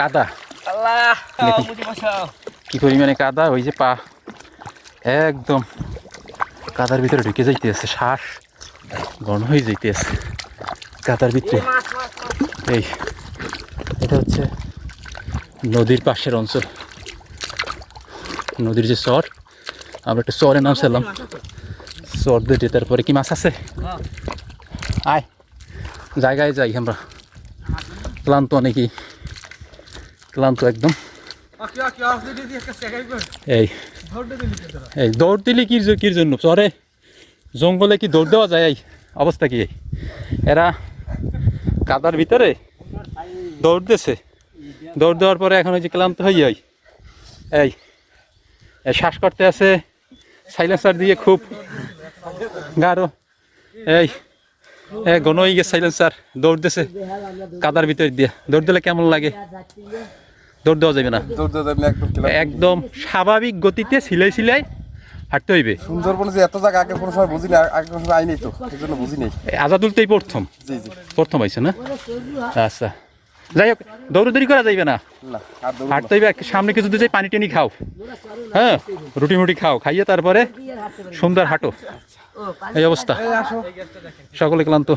কাদা। বসাও। কি পরিমাণে কাদা? ওই যে পা। একদম কাদার ভিতরে ঢুকে যাইতে আছে শ্বাস ঘন হয়ে যাইতে আছে কাদার ভিতরে। এই এটা হচ্ছে নদীর পাশের অঞ্চল। নদীর যে চর আমরা একটা চরে নামছিলাম। চর দিয়ে তারপরে কি মাছ আছে? আয় জায়গায় যাই আমরা। ক্লান্ত নাকি ক্লান্ত একদম। এই। এই দৌড় দিলে কি কির জন্য চরে জঙ্গলে কি দৌড় দেওয়া যায় এই? অবস্থা কি এই? এরা কাদার ভিতরে দৌড় দিছে। দৌড় দেওয়ার পরে এখন ওই যে ক্লান্ত হয়ে এই এই শ্বাস করতে আছে। সাইলেন্সার দিয়ে খুব। গাঢ় এই এ ঘন হয়ে গেছে সাইলেন্সার দৌড় দিছে। কাদার ভিতর দিয়ে। দৌড় দিলে কেমন লাগে? দৌড় দেওয়া যাবে না। একদম স্বাভাবিক গতিতে সিলাই সিলাই হাঁটতে হইবে। সুন্দরবনে যে এত জায়গা আগে কোনো সময় বুঝিনি আগে কোনো সময় আইনি তো এই জন্য বুঝি নেই। আজাদুল তো এই প্রথম। জি জি। প্রথম হয়েছে না? আচ্ছা। যাই হোক দৌড়দৌড়ি করা যাইবে না। হাঁটতে হইবে সামনে কিছু দিয়ে পানি টানি খাও। হ্যাঁ রুটি মুটি খাও খাইয়ে তারপরে সুন্দর হাঁটো। এই অবস্থা। সকলে ক্লান্ত।